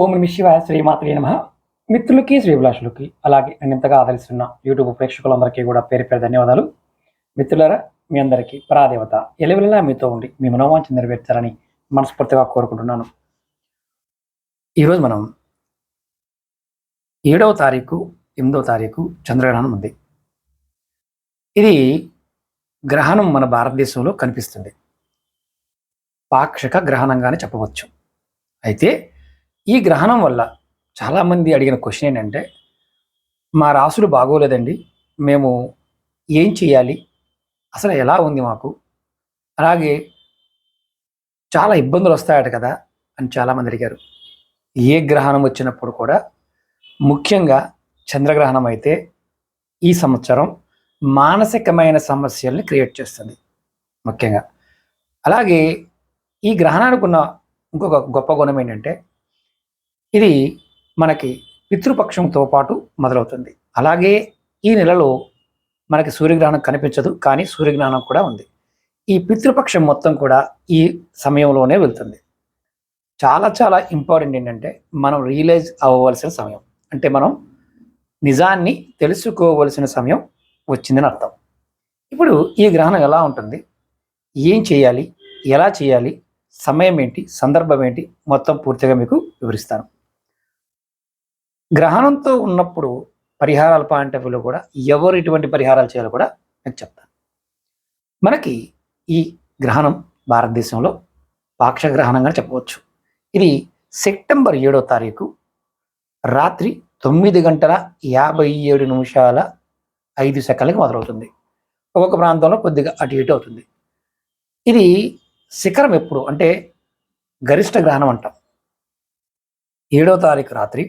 ఓం నమ శివాయ శ్రీమాత్రే నమ. మిత్రులకి శ్రీభిలాషులకి అలాగే నింతగా ఇంతగా ఆదరిస్తున్న యూట్యూబ్ ప్రేక్షకులందరికీ కూడా పేరు పేరు ధన్యవాదాలు. మిత్రులరా మీ అందరికీ పరాదేవత ఎలవెలా మీతో ఉండి మీ మనోవాంఛ నెరవేర్చాలని మనస్ఫూర్తిగా కోరుకుంటున్నాను. ఈరోజు మనం ఏడవ తారీఖు ఎనిమిదవ తారీఖు చంద్రగ్రహణం ఉంది. ఇది గ్రహణం మన భారతదేశంలో కనిపిస్తుంది. పాక్షిక గ్రహణంగానే చెప్పవచ్చు. అయితే ఈ గ్రహణం వల్ల చాలామంది అడిగిన క్వశ్చన్ ఏంటంటే మా రాసులు బాగోలేదండి మేము ఏం చేయాలి? అసలు ఎలా ఉంది మాకు? అలాగే చాలా ఇబ్బందులు వస్తాయట కదా అని చాలామంది అడిగారు. ఏ గ్రహణం వచ్చినప్పుడు కూడా ముఖ్యంగా చంద్రగ్రహణం అయితే ఈ సంవత్సరం మానసికమైన సమస్యల్ని క్రియేట్ చేస్తుంది ముఖ్యంగా. అలాగే ఈ గ్రహణానికి ఉన్న ఇంకొక గొప్ప గుణం ఏంటంటే ఇది మనకి పితృపక్షంతో పాటు మొదలవుతుంది. అలాగే ఈ నెలలో మనకి సూర్యగ్రహణం కనిపించదు కానీ సూర్యగ్రహణం కూడా ఉంది. ఈ పితృపక్షం మొత్తం కూడా ఈ సమయంలోనే వెళ్తుంది. చాలా చాలా ఇంపార్టెంట్ ఏంటంటే మనం రియలైజ్ అవ్వవలసిన సమయం. అంటే మనం నిజాన్ని తెలుసుకోవలసిన సమయం వచ్చిందని అర్థం. ఇప్పుడు ఈ గ్రహణం ఎలా ఉంటుంది? ఏం చేయాలి? ఎలా చేయాలి? సమయం ఏంటి? సందర్భం ఏంటి? మొత్తం పూర్తిగా మీకు వివరిస్తాను. గ్రహణంతో ఉన్నప్పుడు పరిహారాల పాయింట్ ఆఫ్ వ్యూలో కూడా ఎవరు ఎటువంటి పరిహారాలు చేయాలో కూడా నేను చెప్తాను. మనకి ఈ గ్రహణం భారతదేశంలో పాక్ష గ్రహణంగా చెప్పవచ్చు. ఇది సెప్టెంబర్ ఏడో తారీఖు రాత్రి తొమ్మిది గంటల యాభై ఏడు నిమిషాల ఐదు సెకండ్లకి మొదలవుతుంది. ఒక్కొక్క ప్రాంతంలో కొద్దిగా అటు ఇటు అవుతుంది. ఇది శిఖరం ఎప్పుడు అంటే గరిష్ట గ్రహణం అంటాం. ఏడో తారీఖు రాత్రి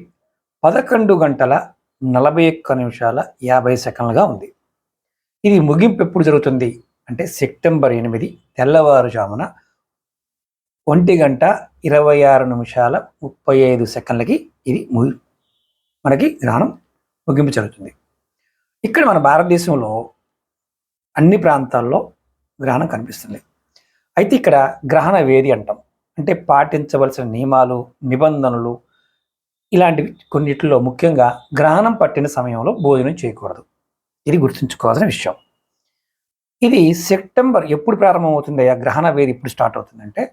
పదకొండు గంటల నలభై ఒక్క నిమిషాల యాభై సెకండ్లుగా ఉంది. ఇది ముగింపు ఎప్పుడు జరుగుతుంది? అంటే సెప్టెంబర్ ఎనిమిది తెల్లవారుజామున ఒంటి గంట ఇరవై ఆరు నిమిషాల ముప్పై ఐదు సెకండ్లకి ఇది మనకి గ్రహణం ముగింపు జరుగుతుంది. ఇక్కడ మన భారతదేశంలో అన్ని ప్రాంతాల్లో గ్రహణం కనిపిస్తుంది. అయితే ఇక్కడ గ్రహణ వేది అంటాం. అంటే పాటించవలసిన నియమాలు నిబంధనలు ఇలాంటివి కొన్నిటిలో ముఖ్యంగా గ్రహణం పట్టిన సమయంలో భోజనం చేయకూడదు. ఇది గుర్తుంచుకోవాల్సిన విషయం. ఇది సెప్టెంబర్ ఎప్పుడు ప్రారంభమవుతుంది ఆ గ్రహణ వేది ఎప్పుడు స్టార్ట్ అవుతుందంటే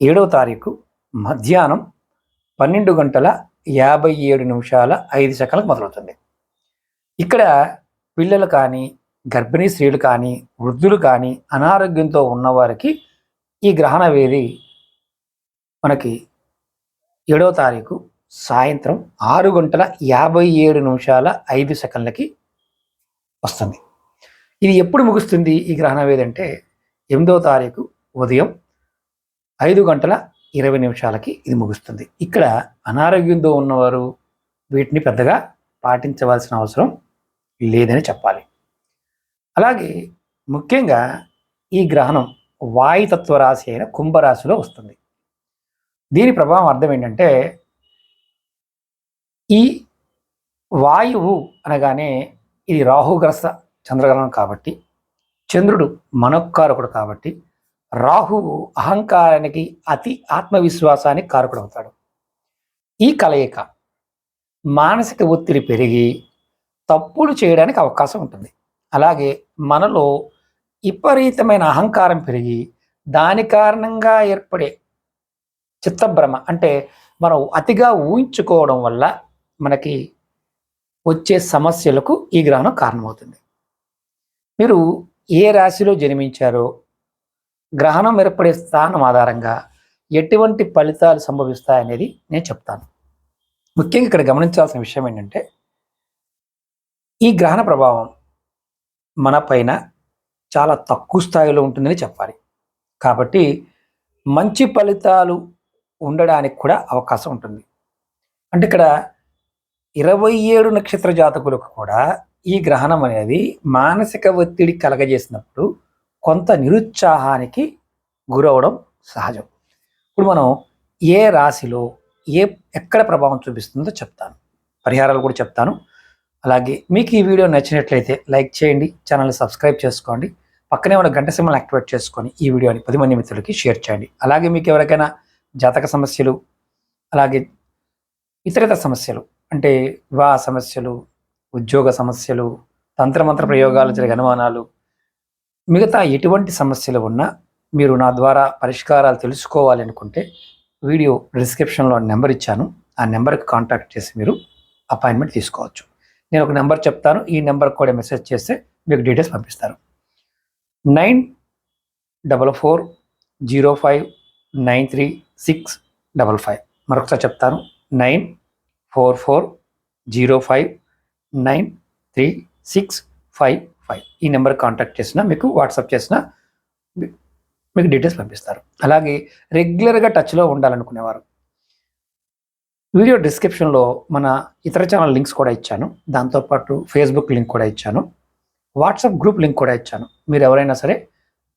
ఏడవ తారీఖు మధ్యాహ్నం పన్నెండు గంటల యాభై ఏడు నిమిషాల ఐదు సెకండ్లకు మొదలవుతుంది. ఇక్కడ పిల్లలు కానీ గర్భిణీ స్త్రీలు కానీ వృద్ధులు కానీ అనారోగ్యంతో ఉన్నవారికి ఈ గ్రహణ వేది మనకి ఏడవ తారీఖు సాయంత్రం ఆరు గంటల యాభై ఏడు నిమిషాల ఐదు సెకండ్లకి వస్తుంది. ఇది ఎప్పుడు ముగుస్తుంది ఈ గ్రహణం ఏదంటే ఎనిమిదవ తారీఖు ఉదయం ఐదు గంటల ఇరవై నిమిషాలకి ఇది ముగుస్తుంది. ఇక్కడ అనారోగ్యంతో ఉన్నవారు వీటిని పెద్దగా పాటించవలసిన అవసరం లేదని చెప్పాలి. అలాగే ముఖ్యంగా ఈ గ్రహణం వాయుతత్వ రాశి అయిన కుంభరాశిలో వస్తుంది. దీని ప్రభావం అర్థం ఏంటంటే ఈ వాయువు అనగానే ఇది రాహుగ్రస్త చంద్రగ్రహణం కాబట్టి చంద్రుడు మనోకారకుడు కాబట్టి రాహువు అహంకారానికి అతి ఆత్మవిశ్వాసానికి కారకుడవుతాడు. ఈ కలయిక మానసిక ఒత్తిడి పెరిగి తప్పులు చేయడానికి అవకాశం ఉంటుంది. అలాగే మనలో విపరీతమైన అహంకారం పెరిగి దాని కారణంగా ఏర్పడే చిత్తభ్రమ అంటే మనం అతిగా ఊహించుకోవడం వల్ల మనకి వచ్చే సమస్యలకు ఈ గ్రహణం కారణమవుతుంది. మీరు ఏ రాశిలో జన్మించారో గ్రహణం ఏర్పడే స్థానం ఆధారంగా ఎటువంటి ఫలితాలు సంభవిస్తాయనేది నేను చెప్తాను. ముఖ్యంగా ఇక్కడ గమనించాల్సిన విషయం ఏంటంటే ఈ గ్రహణ ప్రభావం మన పైన చాలా తక్కువ స్థాయిలో ఉంటుందని చెప్పాలి. కాబట్టి మంచి ఫలితాలు ఉండడానికి కూడా అవకాశం ఉంటుంది. అంటే ఇక్కడ ఇరవై ఏడు నక్షత్ర జాతకులకు కూడా ఈ గ్రహణం అనేది మానసిక ఒత్తిడి కలగజేసినప్పుడు కొంత నిరుత్సాహానికి గురవడం సహజం. ఇప్పుడు మనం ఏ రాశిలో ఏ ఎక్కడ ప్రభావం చూపిస్తుందో చెప్తాను. పరిహారాలు కూడా చెప్తాను. అలాగే మీకు ఈ వీడియో నచ్చినట్లయితే లైక్ చేయండి ఛానల్ని సబ్స్క్రైబ్ చేసుకోండి పక్కనే ఉన్న గంట సింబల్ యాక్టివేట్ చేసుకొని ఈ వీడియోని పది మంది మిత్రులకి షేర్ చేయండి. అలాగే మీకు ఎవరికైనా జాతక సమస్యలు అలాగే ఇతరత సమస్యలు అంటే వివాహ సమస్యలు ఉద్యోగ సమస్యలు తంత్రమంత్ర ప్రయోగాలు జరిగే అనుమానాలు మిగతా ఎటువంటి సమస్యలు ఉన్నా మీరు నా ద్వారా పరిష్కారాలు తెలుసుకోవాలి అనుకుంటే వీడియో డిస్క్రిప్షన్లో నెంబర్ ఇచ్చాను. ఆ నెంబర్కి కాంటాక్ట్ చేసి మీరు అపాయింట్మెంట్ తీసుకోవచ్చు. నేను ఒక నెంబర్ చెప్తాను. ఈ నెంబర్కి కూడా మెసేజ్ చేస్తే మీకు డీటెయిల్స్ పంపిస్తారు. Nine double four zero five nine three six double five. మరొకసారి చెప్తాను. Nine four four zero five nine three six five five ఈ నెంబర్ కాంటాక్ట్ చేసినా మీకు వాట్సాప్ చేసినా మీకు డీటెయిల్స్ పంపిస్తారు. అలాగే రెగ్యులర్గా టచ్లో ఉండాలనుకునేవారు. వీడియో డిస్క్రిప్షన్లో మన ఇతర ఛానల్ లింక్స్ కూడా ఇచ్చాను. దాంతోపాటు ఫేస్బుక్ లింక్ కూడా ఇచ్చాను. వాట్సాప్ గ్రూప్ లింక్ కూడా ఇచ్చాను. మీరు ఎవరైనా సరే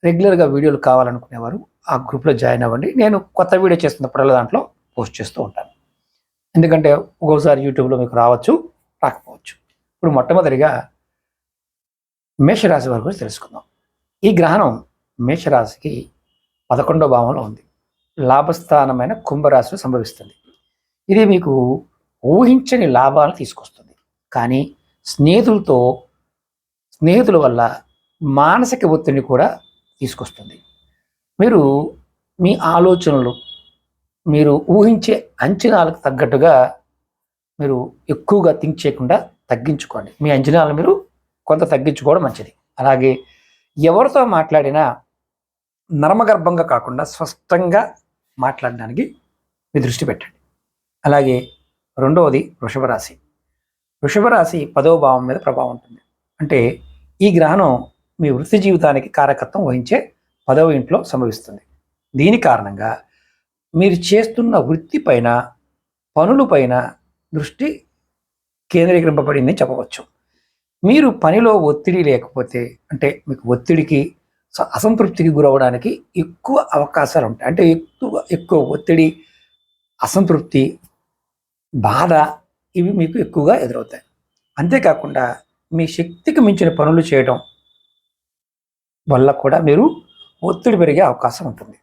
రెగ్యులర్గా వీడియోలు కావాలనుకునేవారు ఆ గ్రూప్లో జాయిన్ అవ్వండి. నేను కొత్త వీడియో చేస్తున్నప్పుడల్లా దాంట్లో పోస్ట్ చేస్తూ ఉంటాను. ఎందుకంటే ఒక్కోసారి యూట్యూబ్లో మీకు రావచ్చు రాకపోవచ్చు. ఇప్పుడు మొట్టమొదటిగా మేషరాశి వారి గురించి తెలుసుకుందాం. ఈ గ్రహణం మేషరాశికి పదకొండో భావంలో ఉంది. లాభస్థానమైన కుంభరాశిలో సంభవిస్తుంది. ఇది మీకు ఊహించని లాభాలను తీసుకొస్తుంది. కానీ స్నేహితులతో స్నేహితుల వల్ల మానసిక ఒత్తిడిని కూడా తీసుకొస్తుంది. మీరు మీ ఆలోచనలు మీరు ఊహించే అంచనాలకు తగ్గట్టుగా మీరు ఎక్కువగా థింక్ చేయకుండా తగ్గించుకోండి. మీ అంచనాలు మీరు కొంత తగ్గించుకోవడం మంచిది. అలాగే ఎవరితో మాట్లాడినా నర్మగర్భంగా కాకుండా స్పష్టంగా మాట్లాడడానికి మీ దృష్టి పెట్టండి. అలాగే రెండవది వృషభరాశి. వృషభరాశి వృషభ రాశి పదవ భావం మీద ప్రభావం ఉంటుంది. అంటే ఈ గ్రహణం మీ వృత్తి జీవితానికి కారకత్వం వహించే పదవ ఇంట్లో సంభవిస్తుంది. దీని కారణంగా మీరు చేస్తున్న వృత్తి పైన పనులపైన దృష్టి కేంద్రీకరింపబడిందని చెప్పవచ్చు. మీరు పనిలో ఒత్తిడి లేకపోతే అంటే మీకు ఒత్తిడికి స- అసంతృప్తికి గురవడానికి ఎక్కువ అవకాశాలు ఉంటాయి. అంటే ఎక్కువ ఎక్కువ ఒత్తిడి అసంతృప్తి బాధ ఇవి మీకు ఎక్కువగా ఎదురవుతాయి. అంతేకాకుండా మీ శక్తికి మించిన పనులు చేయడం వల్ల కూడా మీరు ఒత్తిడి పెరిగే అవకాశం ఉంటుంది.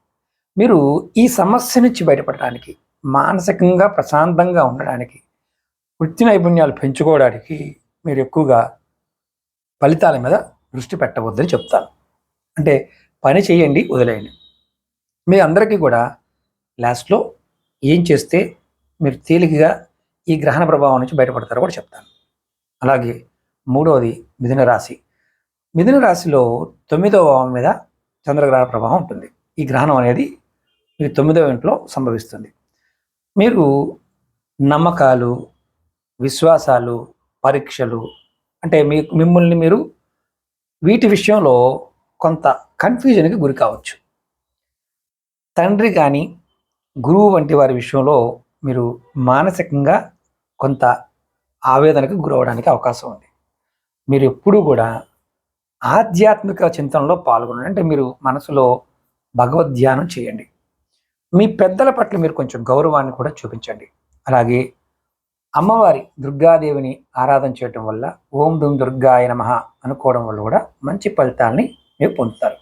మీరు ఈ సమస్య నుంచి బయటపడడానికి మానసికంగా ప్రశాంతంగా ఉండడానికి వృత్తి నైపుణ్యాలు పెంచుకోవడానికి మీరు ఎక్కువగా ఫలితాల మీద దృష్టి పెట్టవద్దని చెప్తాను. అంటే పని చేయండి వదిలేయండి. మీ అందరికీ కూడా లాస్ట్లో ఏం చేస్తే మీరు తేలికగా ఈ గ్రహణ ప్రభావం నుంచి బయటపడతారో కూడా చెప్తాను. అలాగే మూడవది మిథున రాశి. మిథున రాశిలో తొమ్మిదవ భావం మీద చంద్రగ్రహణ ప్రభావం ఉంటుంది. ఈ గ్రహణం అనేది ఇది తొమ్మిదవ ఇంట్లో సంభవిస్తుంది. మీరు నమ్మకాలు విశ్వాసాలు పరీక్షలు అంటే మీ మిమ్మల్ని మీరు వీటి విషయంలో కొంత కన్ఫ్యూజన్కి గురి కావచ్చు. తండ్రి కానీ గురువు వంటి వారి విషయంలో మీరు మానసికంగా కొంత ఆవేదనకు గురవడానికి అవకాశం ఉంది. మీరు ఎప్పుడూ కూడా ఆధ్యాత్మిక చింతనలో పాల్గొనండి. అంటే మీరు మనసులో భగవద్ ధ్యానం చేయండి. మీ పెద్దల పట్ల మీరు కొంచెం గౌరవాన్ని కూడా చూపించండి. అలాగే అమ్మవారి దుర్గాదేవిని ఆరాధన చేయటం వల్ల ఓం దుమ్ దుర్గాయ నమ అనుకోవడం వల్ల కూడా మంచి ఫలితాలని మీరు పొందుతారు.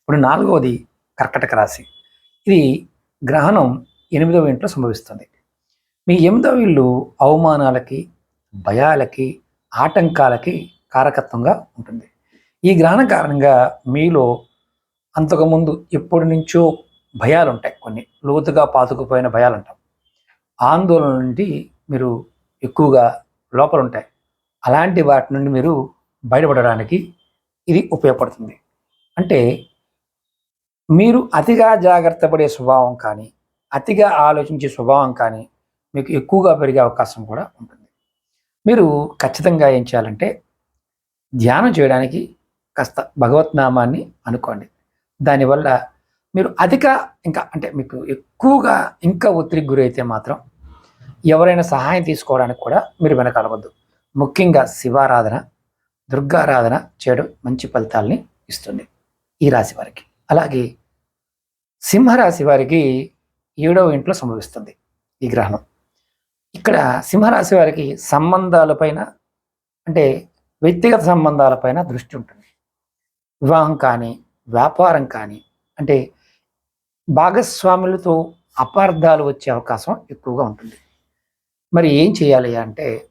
ఇప్పుడు నాలుగవది కర్కటక రాశి. ఇది గ్రహణం ఎనిమిదవ ఇంట్లో సంభవిస్తుంది. మీ ఎనిమిదవ ఇల్లు అవమానాలకి భయాలకి ఆటంకాలకి కారకత్వంగా ఉంటుంది. ఈ గ్రహణం కారణంగా మీలో అంతకుముందు ఎప్పటి నుంచో భయాలు ఉంటాయి కొన్ని. లోతుగా పాతుకుపోయిన భయాలు అంటాం ఆందోళన నుండి మీరు ఎక్కువగా లోపల ఉంటాయి అలాంటి వాటి నుండి మీరు బయటపడడానికి ఇది ఉపయోగపడుతుంది. అంటే మీరు అతిగా జాగ్రత్త పడే స్వభావం కానీ అతిగా ఆలోచించే స్వభావం కానీ మీకు ఎక్కువగా పెరిగే అవకాశం కూడా ఉంటుంది. మీరు ఖచ్చితంగా ఏం చేయాలంటే ధ్యానం చేయడానికి కాస్త భగవత్ నామాన్ని అనుకోండి. దానివల్ల మీరు అధిక ఇంకా అంటే మీకు ఎక్కువగా ఇంకా ఒత్తిడికి గురైతే మాత్రం ఎవరైనా సహాయం తీసుకోవడానికి కూడా మీరు వెనకాలవద్దు. ముఖ్యంగా శివారాధన దుర్గారాధన చేయడం మంచి ఫలితాలని ఇస్తుంది ఈ రాశి వారికి. అలాగే సింహరాశి వారికి ఏడవ ఇంట్లో సంభవిస్తుంది ఈ గ్రహణం. ఇక్కడ సింహరాశి వారికి సంబంధాలపైన అంటే వ్యక్తిగత సంబంధాలపైన దృష్టి ఉంటుంది. వివాహం కానీ వ్యాపారం కానీ అంటే భాగస్వాములతో అపార్థాలు వచ్చే అవకాశం ఎక్కువగా ఉంటుంది. మరి ఏం చేయాలి అంటే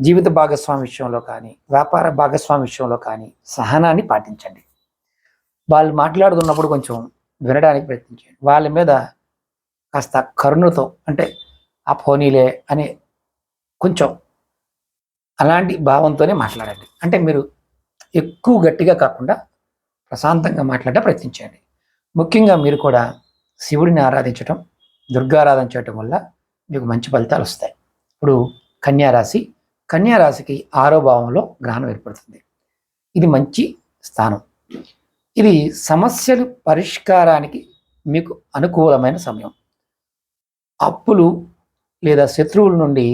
జీవిత భాగస్వామి విషయంలో కానీ వ్యాపార భాగస్వామి విషయంలో కానీ సహనాన్ని పాటించండి. వాళ్ళు మాట్లాడుతున్నప్పుడు కొంచెం వినడానికి ప్రయత్నించండి. వాళ్ళ మీద కాస్త కరుణతో అంటే ఆ పోనీలే అనే కొంచెం అలాంటి భావంతోనే మాట్లాడండి. అంటే మీరు ఎక్కువ గట్టిగా కాకుండా ప్రశాంతంగా మాట్లాడే ప్రయత్నించండి. ముఖ్యంగా మీరు కూడా శివుడిని ఆరాధించటం దుర్గారాధన చేయటం వల్ల మీకు మంచి ఫలితాలు వస్తాయి. ఇప్పుడు కన్యారాశి కన్యారాశికి ఆరో భావంలో గ్రహణం ఏర్పడుతుంది. ఇది మంచి స్థానం. ఇది సమస్యలు పరిష్కారానికి మీకు అనుకూలమైన సమయం. అప్పులు లేదా శత్రువుల నుండి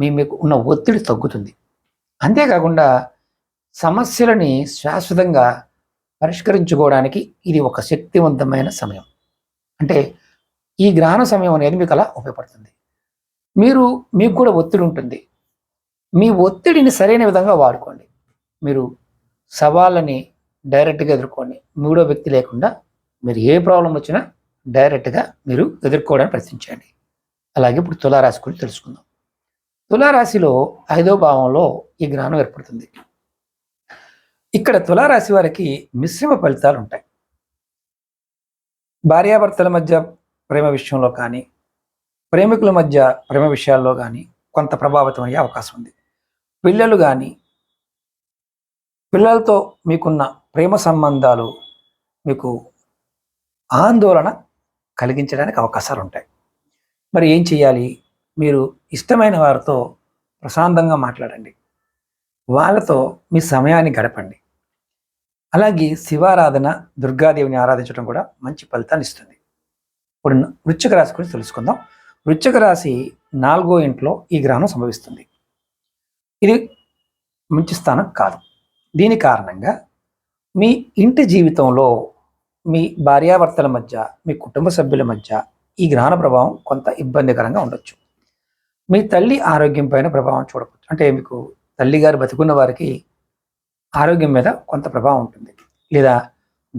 మీ మీకు ఉన్న ఒత్తిడి తగ్గుతుంది. అంతేకాకుండా సమస్యలని శాశ్వతంగా పరిష్కరించుకోవడానికి ఇది ఒక శక్తివంతమైన సమయం. అంటే ఈ గ్రహణ సమయం అనేది మీకు అలా ఉపయోగపడుతుంది. మీరు మీకు కూడా ఒత్తిడి ఉంటుంది. మీ ఒత్తిడిని సరైన విధంగా వాడుకోండి. మీరు సవాళ్ళని డైరెక్ట్గా ఎదుర్కోండి. మూడో వ్యక్తి లేకుండా మీరు ఏ ప్రాబ్లం వచ్చినా డైరెక్ట్గా మీరు ఎదుర్కోవడానికి ప్రయత్నించండి. అలాగే ఇప్పుడు తులారాశి గురించి తెలుసుకుందాం. తులారాశిలో ఐదో భావంలో ఈ గ్రహణం ఏర్పడుతుంది. ఇక్కడ తులారాశి వారికి మిశ్రమ ఫలితాలు ఉంటాయి. భార్యాభర్తల మధ్య ప్రేమ విషయంలో కానీ ప్రేమికుల మధ్య ప్రేమ విషయాల్లో కానీ కొంత ప్రభావితం అయ్యే అవకాశం ఉంది. పిల్లలు కానీ పిల్లలతో మీకున్న ప్రేమ సంబంధాలు మీకు ఆందోళన కలిగించడానికి అవకాశాలు ఉంటాయి. మరి ఏం చేయాలి మీరు ఇష్టమైన వారితో ప్రశాంతంగా మాట్లాడండి. వాళ్ళతో మీ సమయాన్ని గడపండి. అలాగే శివారాధన దుర్గాదేవిని ఆరాధించడం కూడా మంచి ఫలితాన్ని ఇస్తుంది. ఇప్పుడు వృశ్చిక రాశి గురించి తెలుసుకుందాం. వృశ్చిక రాశి నాలుగో ఇంట్లో ఈ గ్రహణం సంభవిస్తుంది. ఇది మంచి స్థానం కాదు. దీని కారణంగా మీ ఇంటి జీవితంలో మీ భార్యాభర్తల మధ్య మీ కుటుంబ సభ్యుల మధ్య ఈ గ్రహణ ప్రభావం కొంత ఇబ్బందికరంగా ఉండొచ్చు. మీ తల్లి ఆరోగ్యం పైన ప్రభావం చూడవచ్చు అంటే మీకు తల్లిగారు బతికున్న వారికి ఆరోగ్యం మీద కొంత ప్రభావం ఉంటుంది. లేదా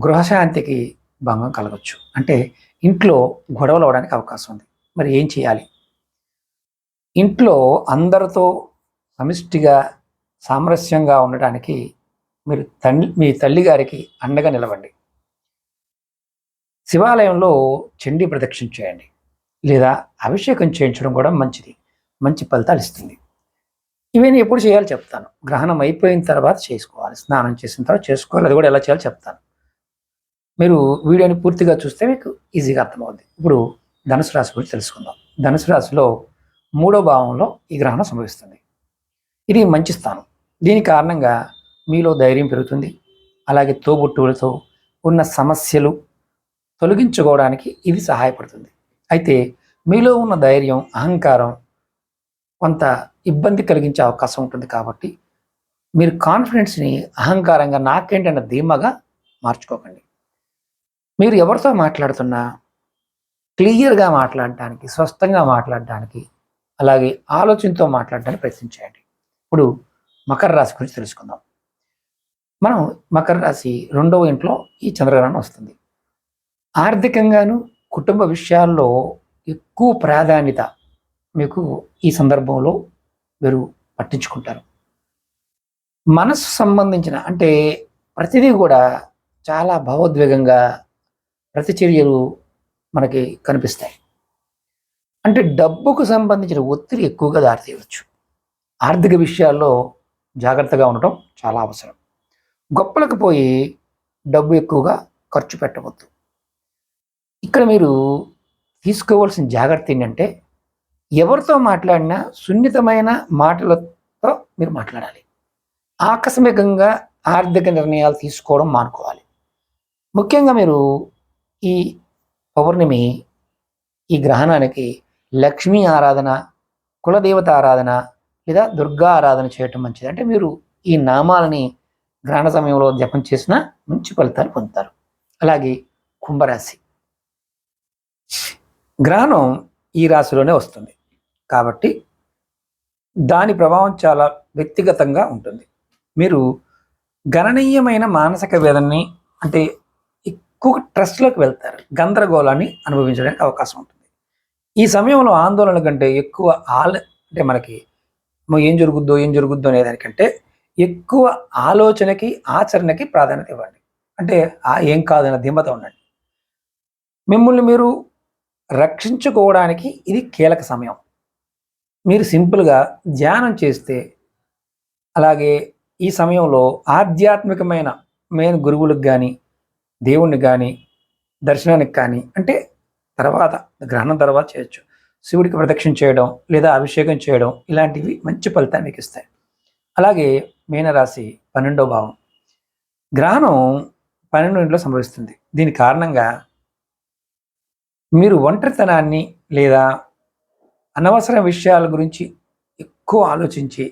గృహశాంతికి భంగం కలగచ్చు. అంటే ఇంట్లో గొడవలు అవడానికి అవకాశం ఉంది. మరి ఏం చేయాలి? ఇంట్లో అందరితో సమిష్టిగా సామరస్యంగా ఉండటానికి మీరు తండ్రి మీ తల్లిగారికి అండగా నిలవండి. శివాలయంలో చండీ ప్రదక్షిణ చేయండి. లేదా అభిషేకం చేయించడం కూడా మంచిది. మంచి ఫలితాలు ఇస్తుంది. ఇవన్నీ ఎప్పుడు చేయాలో చెప్తాను. గ్రహణం అయిపోయిన తర్వాత చేసుకోవాలి. స్నానం చేసిన తర్వాత చేసుకోవాలి. అది కూడా ఎలా చేయాలో చెప్తాను. మీరు వీడియోని పూర్తిగా చూస్తే మీకు ఈజీగా అర్థమవుద్ది. ఇప్పుడు ధనుసు రాశి గురించి తెలుసుకుందాం. ధనుసు రాశిలో మూడో భావంలో ఈ గ్రహణం సంభవిస్తుంది. ఇది మంచి స్థానం. దీని కారణంగా మీలో ధైర్యం పెరుగుతుంది. అలాగే తోబుట్టువులతో ఉన్న సమస్యలు తొలగించుకోవడానికి ఇది సహాయపడుతుంది. అయితే మీలో ఉన్న ధైర్యం అహంకారం కొంత ఇబ్బంది కలిగించే అవకాశం ఉంటుంది కాబట్టి మీరు కాన్ఫిడెన్స్ని అహంకారంగా నాకేంటన్న ధీమాగా మార్చుకోకండి. మీరు ఎవరితో మాట్లాడుతున్నా క్లియర్గా మాట్లాడడానికి స్పష్టంగా మాట్లాడడానికి అలాగే ఆలోచనతో మాట్లాడడానికి ప్రయత్నించేయండి ఇప్పుడు మకర రాశి గురించి తెలుసుకుందాం. మనం మకర రాశి రెండవ ఇంట్లో ఈ చంద్రగ్రహణం వస్తుంది. ఆర్థికంగాను కుటుంబ విషయాల్లో ఎక్కువ ప్రాధాన్యత మీకు ఈ సందర్భంలో మీరు పట్టించుకుంటారు. మనసు సంబంధించిన అంటే ప్రతిదీ కూడా చాలా భావోద్వేగంగా ప్రతిచర్యలు మనకి కనిపిస్తాయి. అంటే డబ్బుకు సంబంధించిన ఒత్తిడి ఎక్కువగా దారితీయవచ్చు. ఆర్థిక విషయాల్లో జాగ్రత్తగా ఉండటం చాలా అవసరం. గొప్పలకు పోయి డబ్బు ఎక్కువగా ఖర్చు పెట్టవద్దు. ఇక్కడ మీరు తీసుకోవాల్సిన జాగ్రత్త ఏంటంటే ఎవరితో మాట్లాడినా సున్నితమైన మాటలతో మీరు మాట్లాడాలి. ఆకస్మికంగా ఆర్థిక నిర్ణయాలు తీసుకోవడం మానుకోవాలి. ముఖ్యంగా మీరు ఈ పౌర్ణమి ఈ గ్రహణానికి లక్ష్మీ ఆరాధన కులదేవత ఆరాధన లేదా దుర్గా ఆరాధన చేయటం మంచిది. అంటే మీరు ఈ నామాలని గ్రహణ సమయంలో జపం చేసిన మంచి ఫలితాలు పొందుతారు. అలాగే కుంభరాశి. గ్రహణం ఈ రాశిలోనే వస్తుంది. కాబట్టి దాని ప్రభావం చాలా వ్యక్తిగతంగా ఉంటుంది. మీరు గణనీయమైన మానసిక వేదనని అంటే ఎక్కువ ట్రస్ట్లోకి వెళ్తారు. గందరగోళాన్ని అనుభవించడానికి అవకాశం ఉంటుంది. ఈ సమయంలో ఆందోళన కంటే ఎక్కువ ఆల అంటే మనకి ఏం జరుగుద్దో ఏం జరుగుద్దో అనే దానికంటే ఎక్కువ ఆలోచనకి ఆచరణకి ప్రాధాన్యత ఇవ్వండి. అంటే ఏం కాదన్న ధీమత ఉండండి. మిమ్మల్ని మీరు రక్షించుకోవడానికి ఇది కీలక సమయం. మీరు సింపుల్గా ధ్యానం చేస్తే అలాగే ఈ సమయంలో ఆధ్యాత్మికమైన మెయిన్ గురువులకు కానీ దేవుణ్ణి కానీ దర్శనానికి కానీ అంటే తర్వాత గ్రహణం తర్వాత చేయొచ్చు. శివుడికి ప్రదక్షిణ చేయడం లేదా అభిషేకం చేయడం ఇలాంటివి మంచి ఫలితాన్ని మీకు ఇస్తాయి. అలాగే మీనరాశి పన్నెండో భావం. గ్రహణం పన్నెండు ఇంట్లో సంభవిస్తుంది. దీని కారణంగా మీరు ఒంటరితనాన్ని లేదా అనవసర విషయాల గురించి ఎక్కువ ఆలోచించి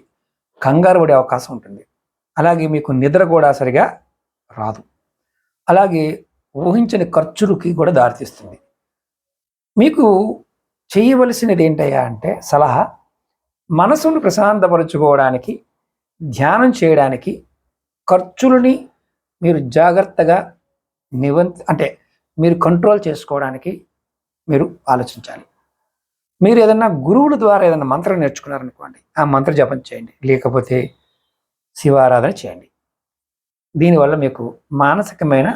కంగారు పడే అవకాశం ఉంటుంది. అలాగే మీకు నిద్ర కూడా సరిగా రాదు. అలాగే ఊహించని ఖర్చులకి కూడా దారితీస్తుంది. మీకు చేయవలసినది ఏంటయ్యా అంటే సలహా మనసును ప్రశాంతపరచుకోవడానికి ధ్యానం చేయడానికి ఖర్చులని మీరు జాగ్రత్తగా నివం అంటే మీరు కంట్రోల్ చేసుకోవడానికి మీరు ఆలోచించాలి. మీరు ఏదన్నా గురువుల ద్వారా ఏదైనా మంత్రం నేర్చుకున్నారనుకోండి ఆ మంత్ర జపం చేయండి లేకపోతే శివారాధన చేయండి. దీనివల్ల మీకు మానసికమైన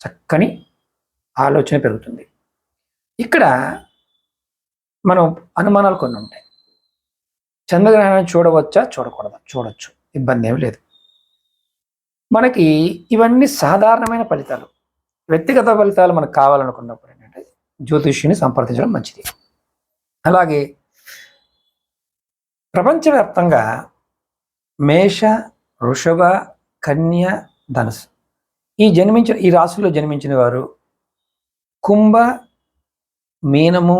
చక్కని ఆలోచన పెరుగుతుంది. ఇక్కడ మనం అనుమానాలు కొన్ని ఉంటాయి. చంద్రగ్రహణం చూడవచ్చా? చూడకూడదా? చూడొచ్చు. ఇబ్బంది ఏమి లేదు. మనకి ఇవన్నీ సాధారణమైన ఫలితాలు. వ్యక్తిగత ఫలితాలు మనకు కావాలనుకున్నప్పుడు. జ్యోతిష్యుని సంప్రదించడం మంచిది. అలాగే ప్రపంచవ్యాప్తంగా మేష వృషభ కన్య ధనుసు ఈ జన్మించిన ఈ రాశుల్లో జన్మించిన వారు కుంభ మీనము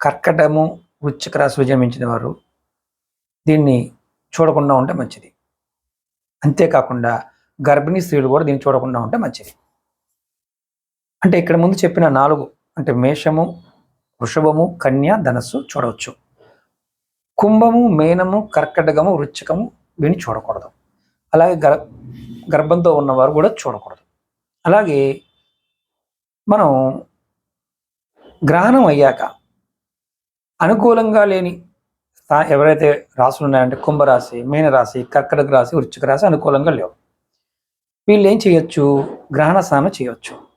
కర్కటము వృశ్చిక రాశిలో జన్మించిన వారు దీన్ని చూడకుండా ఉంటే మంచిది. అంతేకాకుండా గర్భిణీ స్త్రీలు కూడా దీన్ని చూడకుండా ఉంటే మంచిది. అంటే ఇక్కడ ముందు చెప్పిన నాలుగు అంటే మేషము వృషభము కన్య ధనస్సు చూడవచ్చు. కుంభము మేనము కర్కటకము వృచ్చికము వీని చూడకూడదు. అలాగే గర్ గర్భంతో ఉన్నవారు కూడా చూడకూడదు. అలాగే మనం గ్రహణం అయ్యాక అనుకూలంగా లేని స్థా- ఎవరైతే రాసులు ఉన్నాయంటే కుంభరాశి మీనరాశి కర్కటక రాశి వృచ్చిక రాశి అనుకూలంగా లేవు. వీళ్ళు ఏం చేయొచ్చు? గ్రహణ స్నానం చేయొచ్చు.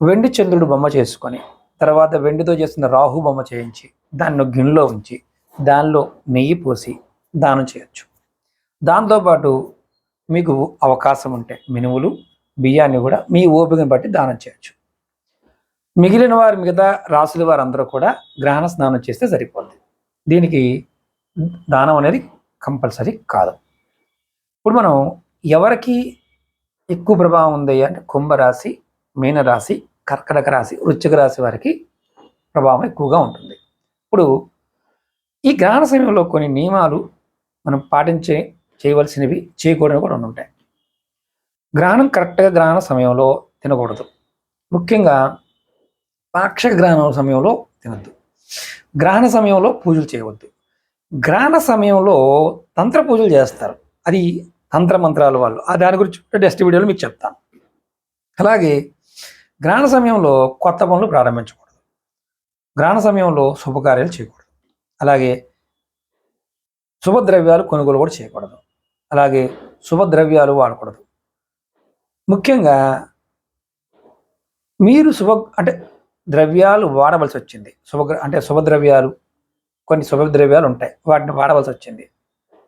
వెండి చంద్రుడు బొమ్మ చేసుకొని తర్వాత వెండితో చేసిన రాహు బొమ్మ చేయించి దాన్ని గిన్నెలో ఉంచి దానిలో నెయ్యి పోసి దానం చేయొచ్చు. దాంతోపాటు మీకు అవకాశం ఉంటే మినుములు బియ్యాన్ని కూడా మీ ఓపికను బట్టి దానం చేయొచ్చు. మిగిలిన వారు మిగతా రాసుల వారందరూ కూడా గ్రహణ స్నానం చేస్తే సరిపోద్ది. దీనికి దానం అనేది కంపల్సరీ కాదు. ఇప్పుడు మనం ఎవరికి ఎక్కువ ప్రభావం ఉంది అంటే కుంభరాశి మీనరాశి కర్కటక రాశి వృశ్చిక రాశి వారికి ప్రభావం ఎక్కువగా ఉంటుంది. ఇప్పుడు ఈ గ్రహణ సమయంలో కొన్ని నియమాలు మనం పాటించే చేయవలసినవి చేయకూడని కూడా ఉంటాయి. గ్రహణం కరెక్ట్గా గ్రహణ సమయంలో తినకూడదు. ముఖ్యంగా పాక్ష గ్రహణ సమయంలో తినద్దు. గ్రహణ సమయంలో పూజలు చేయవద్దు. గ్రహణ సమయంలో తంత్ర పూజలు చేస్తారు. అది తంత్ర మంత్రాల వాళ్ళు. ఆ దాని గురించి నెక్స్ట్ వీడియోలో మీకు చెప్తాను. అలాగే గ్రహణ సమయంలో కొత్త పనులు ప్రారంభించకూడదు. గ్రహణ సమయంలో శుభకార్యాలు చేయకూడదు. అలాగే శుభద్రవ్యాలు కొనుగోలు కూడా చేయకూడదు. అలాగే శుభద్రవ్యాలు వాడకూడదు. ముఖ్యంగా మీరు శుభ అంటే ద్రవ్యాలు వాడవలసి వచ్చింది. శుభగ్ర అంటే శుభద్రవ్యాలు కొన్ని శుభద్రవ్యాలు ఉంటాయి. వాటిని వాడవలసి వచ్చింది.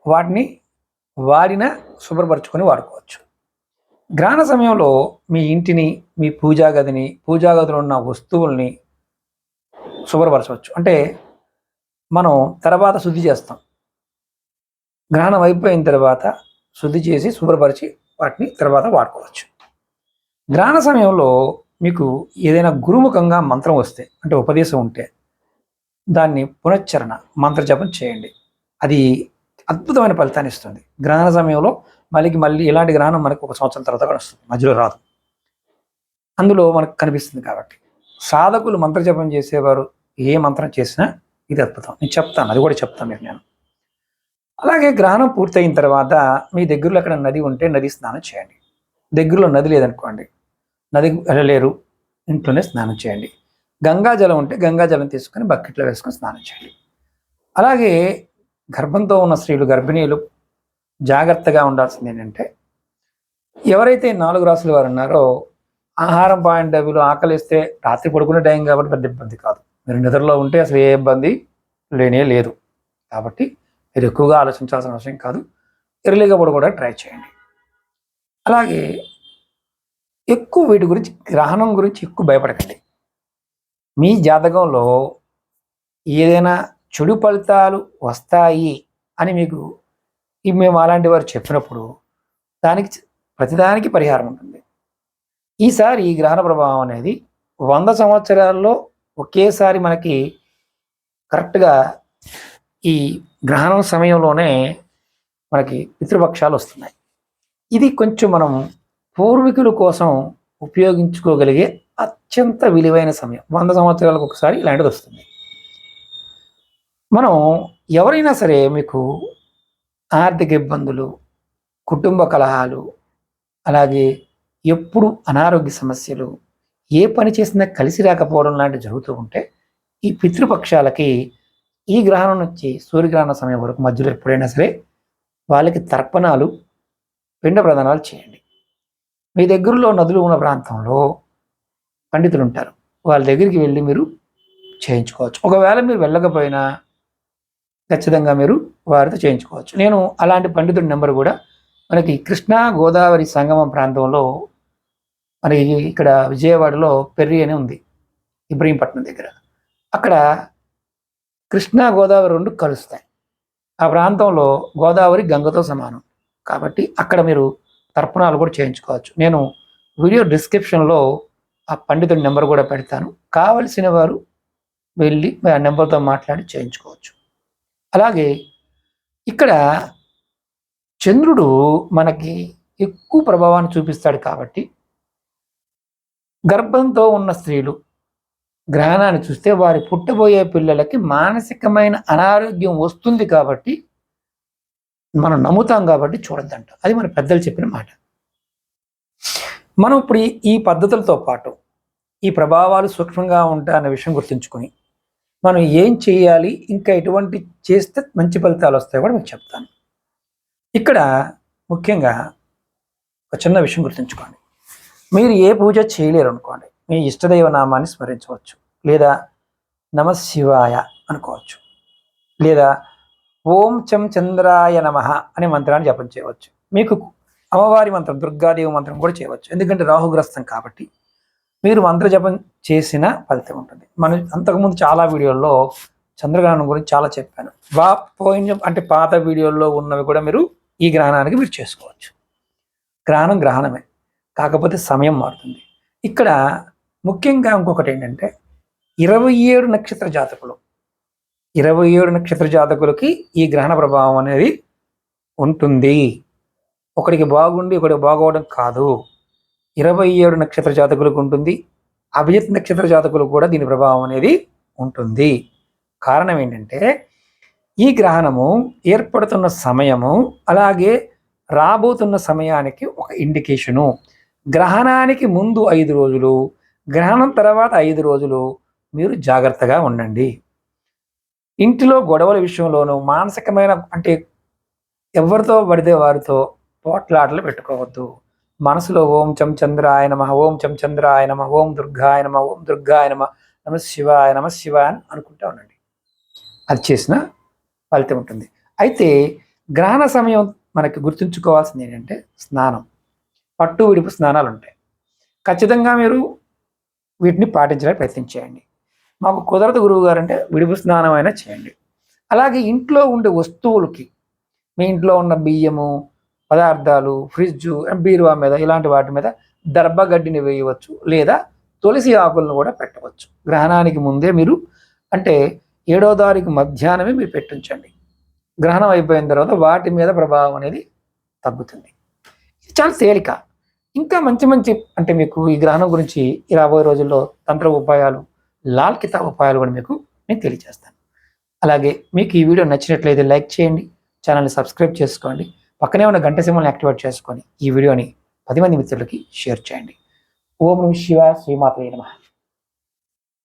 వాటిని వాడిన శుభ్రపరచుకొని వాడుకోవచ్చు. గ్రహణ సమయంలో మీ ఇంటిని మీ పూజా గదిని పూజా గదిలో ఉన్న వస్తువుల్ని శుభ్రపరచవచ్చు. అంటే మనం తర్వాత శుద్ధి చేస్తాం. గ్రహణం అయిపోయిన తర్వాత శుద్ధి చేసి శుభ్రపరిచి వాటిని తర్వాత వాడుకోవచ్చు. గ్రహణ సమయంలో మీకు ఏదైనా గురుముఖంగా మంత్రం వస్తే అంటే ఉపదేశం ఉంటే దాన్ని పునశ్చరణ మంత్రజపం చేయండి. అది అద్భుతమైన ఫలితాన్ని ఇస్తుంది. గ్రహణ సమయంలో మళ్ళీ మళ్ళీ ఇలాంటి గ్రహణం మనకు ఒక సంవత్సరం తర్వాత కూడా వస్తుంది. మధ్యలో రాదు. అందులో మనకు కనిపిస్తుంది కాబట్టి సాధకులు మంత్రజపం చేసేవారు ఏ మంత్రం చేసినా ఇది అద్భుతం. నేను చెప్తాను అది కూడా చెప్తాను మీకు నేను. అలాగే గ్రహణం పూర్తయిన తర్వాత మీ దగ్గరలో ఎక్కడ నది ఉంటే నది స్నానం చేయండి. దగ్గరలో నది లేదనుకోండి నదికి వెళ్ళలేరు ఇంట్లోనే స్నానం చేయండి. గంగాజలం ఉంటే గంగాజలం తీసుకొని బకెట్లో వేసుకొని స్నానం చేయండి. అలాగే గర్భంతో ఉన్న స్త్రీలు గర్భిణీలు జాగ్రత్తగా ఉండాల్సింది ఏంటంటే ఎవరైతే నాలుగు రాసుల వారు ఉన్నారో ఆహారం పాయింట్ డబ్బులు ఆకలిస్తే రాత్రి పడుకునే టైం కాబట్టి పెద్ద ఇబ్బంది కాదు. మీరు నిద్రలో ఉంటే అసలు ఏ ఇబ్బంది లేనే లేదు. కాబట్టి మీరు ఎక్కువగా ఆలోచించాల్సిన అవసరం కాదు. ఎర్లీగా కూడా ట్రై చేయండి. అలాగే ఎక్కువ వీటి గురించి గ్రహణం గురించి ఎక్కువ భయపడకండి. మీ జాతకంలో ఏదైనా చెడు ఫలితాలు వస్తాయి అని మీకు మేము అలాంటి వారు చెప్పినప్పుడు దానికి ప్రతిదానికి పరిహారం ఉంటుంది. ఈసారి ఈ గ్రహణ ప్రభావం అనేది వంద సంవత్సరాల్లో ఒకేసారి మనకి కరెక్ట్గా ఈ గ్రహణం సమయంలోనే మనకి పితృపక్షాలు వస్తున్నాయి. ఇది కొంచెం మనం పూర్వీకుల కోసం ఉపయోగించుకోగలిగే అత్యంత విలువైన సమయం. వంద సంవత్సరాలకు ఒకసారి ఇలాంటిది వస్తుంది. మనం ఎవరైనా సరే మీకు ఆర్థిక ఇబ్బందులు కుటుంబ కలహాలు అలాగే ఎప్పుడు అనారోగ్య సమస్యలు ఏ పని చేసినా కలిసి రాకపోవడం లాంటివి జరుగుతూ ఉంటే ఈ పితృపక్షాలకి ఈ గ్రహణం నుంచి సూర్యగ్రహణ సమయం వరకు మధ్యలో ఎప్పుడైనా సరే వాళ్ళకి తర్పణాలు పిండ ప్రదానాలు చేయండి. మీ దగ్గరలో నదులు ఉన్న ప్రాంతంలో పండితులు ఉంటారు. వాళ్ళ దగ్గరికి వెళ్ళి మీరు చేయించుకోవచ్చు. ఒకవేళ మీరు వెళ్ళకపోయినా ఖచ్చితంగా మీరు వారితో చేయించుకోవచ్చు. నేను అలాంటి పండితుడి నెంబర్ కూడా మనకి కృష్ణా గోదావరి సంగమం ప్రాంతంలో మనకి ఇక్కడ విజయవాడలో పెర్రి అని ఉంది ఇబ్రహీంపట్నం దగ్గర. అక్కడ కృష్ణా గోదావరి రెండు కలుస్తాయి. ఆ ప్రాంతంలో గోదావరి గంగతో సమానం. కాబట్టి అక్కడ మీరు తర్పణాలు కూడా చేయించుకోవచ్చు. నేను వీడియో డిస్క్రిప్షన్లో ఆ పండితుడి నెంబర్ కూడా పెడతాను. కావలసిన వారు వెళ్ళి ఆ నెంబర్తో మాట్లాడి చేయించుకోవచ్చు. అలాగే ఇక్కడ చంద్రుడు మనకి ఎక్కువ ప్రభావాన్ని చూపిస్తాడు కాబట్టి గర్భంతో ఉన్న స్త్రీలు గ్రహణాన్ని చూస్తే వారి పుట్టబోయే పిల్లలకి మానసికమైన అనారోగ్యం వస్తుంది కాబట్టి మనం నమ్ముతాం కాబట్టి చూడద్దంట. అది మన పెద్దలు చెప్పిన మాట. మనం ఇప్పుడు ఈ పద్ధతులతో పాటు ఈ ప్రభావాలు సూక్ష్మంగా ఉంటాయన్న విషయం గుర్తుంచుకొని మనం ఏం చేయాలి? ఇంకా ఎటువంటి చేస్తే మంచి ఫలితాలు వస్తాయో కూడా మీకు చెప్తాను. ఇక్కడ ముఖ్యంగా ఒక చిన్న విషయం గుర్తుంచుకోండి. మీరు ఏ పూజ చేయలేరు అనుకోండి మీ ఇష్టదైవ నామాన్ని స్మరించవచ్చు. లేదా నమ శివాయ అనుకోవచ్చు. లేదా ఓం చం చంద్రాయ నమ అనే మంత్రాన్ని జపం చేయవచ్చు. మీకు అమ్మవారి మంత్రం దుర్గాదేవి మంత్రం కూడా చేయవచ్చు. ఎందుకంటే రాహుగ్రస్తం కాబట్టి. మీరు మంత్ర జపం చేసిన ఫలితం ఉంటుంది. మనం అంతకుముందు చాలా వీడియోల్లో చంద్రగ్రహణం గురించి చాలా చెప్పాను. బా పోయిన అంటే పాత వీడియోల్లో ఉన్నవి కూడా మీరు ఈ గ్రహణానికి మీరు చేసుకోవచ్చు. గ్రహణం గ్రహణమే. కాకపోతే సమయం మారుతుంది. ఇక్కడ ముఖ్యంగా ఇంకొకటి ఏంటంటే ఇరవై ఏడు నక్షత్ర జాతకులు. ఇరవై ఏడు నక్షత్ర జాతకులకి ఈ గ్రహణ ప్రభావం అనేది ఉంటుంది. ఒకడికి బాగుండి ఒకడికి బాగోవడం కాదు. ఇరవై ఏడు నక్షత్ర జాతకులకు ఉంటుంది. అభిజిత్ నక్షత్ర జాతకులకు కూడా దీని ప్రభావం అనేది ఉంటుంది. కారణం ఏంటంటే ఈ గ్రహణము ఏర్పడుతున్న సమయము అలాగే రాబోతున్న సమయానికి ఒక ఇండికేషను గ్రహణానికి ముందు ఐదు రోజులు గ్రహణం తర్వాత ఐదు రోజులు మీరు జాగ్రత్తగా ఉండండి. ఇంటిలో గొడవల విషయంలోనూ మానసికమైన అంటే ఎవరితో పడితే వారితో పోట్లాటలు పెట్టుకోవద్దు. మనసులో ఓం చం చంద్రాయ నమ ఓం చం చంద్రాయ నమ ఓం దుర్గాయ నమ ఓం దుర్గాయ నమ నమ శివాయ నమ శివాయ అని అనుకుంటా ఉండండి. అది చేసిన ఫలితం ఉంటుంది. అయితే గ్రహణ సమయం మనకి గుర్తుంచుకోవాల్సింది ఏంటంటే స్నానం. పట్టు విడుపు స్నానాలు ఉంటాయి. ఖచ్చితంగా మీరు వీటిని పాటించడానికి ప్రయత్నం చేయండి. మాకు కుదరదు గురువు గారు అంటే విడుపు స్నానం అయినా చేయండి. అలాగే ఇంట్లో ఉండే వస్తువులకి మీ ఇంట్లో ఉన్న బియ్యము పదార్థాలు ఫ్రిడ్జ్ బీరువా మీద ఇలాంటి వాటి మీద దర్భగడ్డిని వేయవచ్చు లేదా తులసి ఆకులను కూడా పెట్టవచ్చు. గ్రహణానికి ముందే మీరు అంటే ఏడో తారీఖు మధ్యాహ్నమే మీరు పెట్టించండి. గ్రహణం అయిపోయిన తర్వాత వాటి మీద ప్రభావం అనేది తగ్గుతుంది. ఇది చాలా తేలిక. ఇంకా మంచి మంచి అంటే మీకు ఈ గ్రహణం గురించి రాబోయే రోజుల్లో తంత్ర ఉపాయాలు లాల్ కితాబ్ ఉపాయాలు కూడా మీకు నేను తెలియజేస్తాను. అలాగే మీకు ఈ వీడియో నచ్చినట్లయితే లైక్ చేయండి ఛానల్ని సబ్స్క్రైబ్ చేసుకోండి. పక్కనే ఉన్న గంట సింబల్ని యాక్టివేట్ చేసుకొని ఈ వీడియోని పది మంది మిత్రులకి షేర్ చేయండి. ఓం శివ శ్రీమాత నమ.